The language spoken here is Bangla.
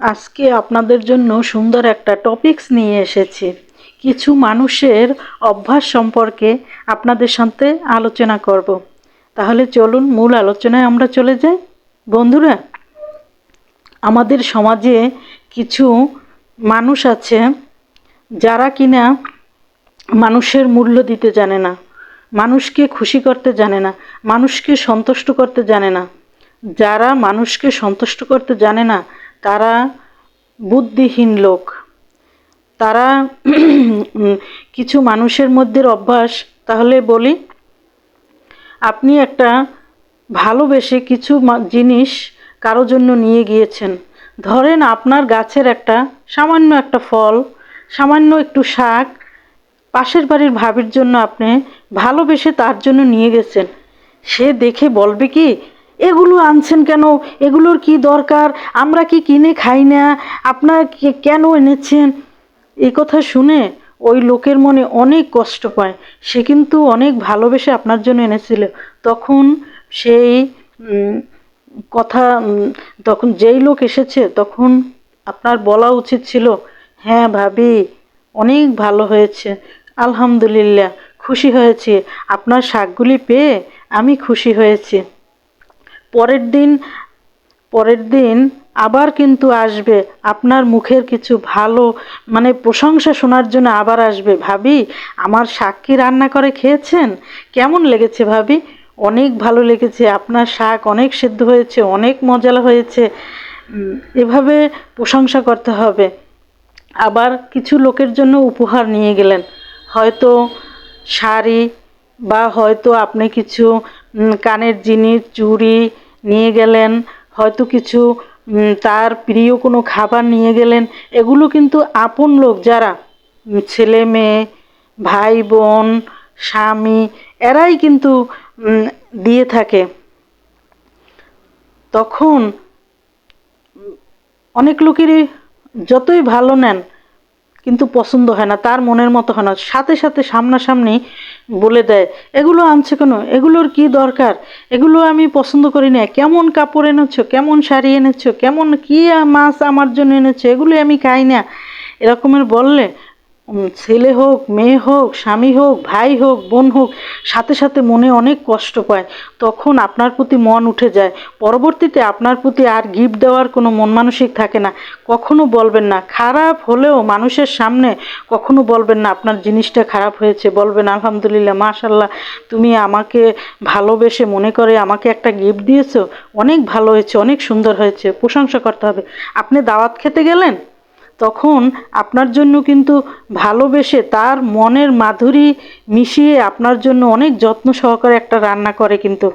আজকে আপনাদের জন্য সুন্দর একটা টপিকস নিয়ে এসেছি। কিছু মানুষের অভ্যাস সম্পর্কে আপনাদের সাথে আলোচনা করব। তাহলে চলুন মূল আলোচনায় আমরা চলে যাই। বন্ধুরা, আমাদের সমাজে কিছু মানুষ আছে যারা কিনা মানুষের মূল্য দিতে জানে না, মানুষকে খুশি করতে জানে না, মানুষকে সন্তুষ্ট করতে জানে না। যারা মানুষকে সন্তুষ্ট করতে জানে না তারা বুদ্ধিহীন লোক। তারা কিছু মানুষের মধ্যে অভ্যাস। তাহলে বলি, আপনি একটা ভালোবেসে কিছু জিনিস কারও জন্য নিয়ে গিয়েছেন। ধরেন আপনার গাছের একটা সামান্য একটা ফল, সামান্য একটু শাক পাশের বাড়ির ভাবির জন্য আপনি ভালোবেসে তার জন্য নিয়ে গেছেন। সে দেখে বলবে কি এগুলো আনছেন কেন? এগুলোর কি দরকার? আমরা কি কিনে খাই না? আপনার কেন এনেছেন? এই কথা শুনে ওই লোকের মনে অনেক কষ্ট পায়। সে কিন্তু অনেক ভালোবেসে আপনার জন্য এনেছিল। তখন সেই কথা তখন যেই লোক এসেছে, তখন আপনার বলা উচিত ছিল হ্যাঁ ভাবি, অনেক ভালো হয়েছে। আলহামদুলিল্লাহ, খুশি হয়েছি। আপনার শাকগুলি পেয়ে আমি খুশি হয়েছি। পরের দিন পরের দিন আবার কিন্তু আসবে। আপনার মুখের কিছু ভালো মানে প্রশংসা শোনার জন্য আবার আসবে। ভাবি, আমার কি রান্না করে খেয়েছেন? কেমন লেগেছে ভাবি? অনেক ভালো লেগেছে। আপনার শাক অনেক সেদ্ধ হয়েছে, অনেক মজালা হয়েছে। এভাবে প্রশংসা করতে হবে। আবার কিছু লোকের জন্য উপহার নিয়ে গেলেন। হয়তো শাড়ি বা হয়তো আপনি কিছু কানের জিনিস, চুড়ি নিয়ে গেলেন, হয়তো কিছু তার প্রিয় কোনো খাবার নিয়ে গেলেন। এগুলো কিন্তু আপন লোক যারা ছেলে মেয়ে, ভাই বোন, স্বামী, এরাই কিন্তু দিয়ে থাকে। তখন অনেক লোকেরই যতই ভালো নেন কিন্তু পছন্দ হয় না, তার মনের মতো হয় না। সাথে সাথে সামনাসামনি বলে দেয়, এগুলো আনছে কেন? এগুলোর কি দরকার? এগুলো আমি পছন্দ করি না কেমন কাপড় এনেছো? কেমন শাড়ি এনেছো? কেমন কী মাছ আমার জন্য এনেছো? এগুলো আমি খাই না। এরকমের বললে ছেলে হোক, মেয়ে হোক, স্বামী হোক, ভাই হোক, বোন হোক, সাথে সাথে মনে অনেক কষ্ট পায়। তখন আপনার প্রতি মন উঠে যায়। পরবর্তীতে আপনার প্রতি আর গিফট দেওয়ার কোনো মন মানসিক থাকে না। কখনো বলবেন না, খারাপ হলেও মানুষের সামনে কখনো বলবেন না, আপনার জিনিসটা খারাপ হয়েছে, বলবেন, আলহামদুলিল্লাহ মাশাল্লাহ তুমি আমাকে ভালোবেসে মনে করে আমাকে একটা গিফট দিয়েছ। অনেক ভালো হয়েছে, অনেক সুন্দর হয়েছে, প্রশংসা করতে হবে। আপনি দাওয়াত খেতে গেলেন? তখন আপনার জন্য কিন্তু ভালোবেসে তার মনের মাধুরী মিশিয়ে আপনার জন্য অনেক যত্ন সহকারে একটা রান্না করে কিন্তু।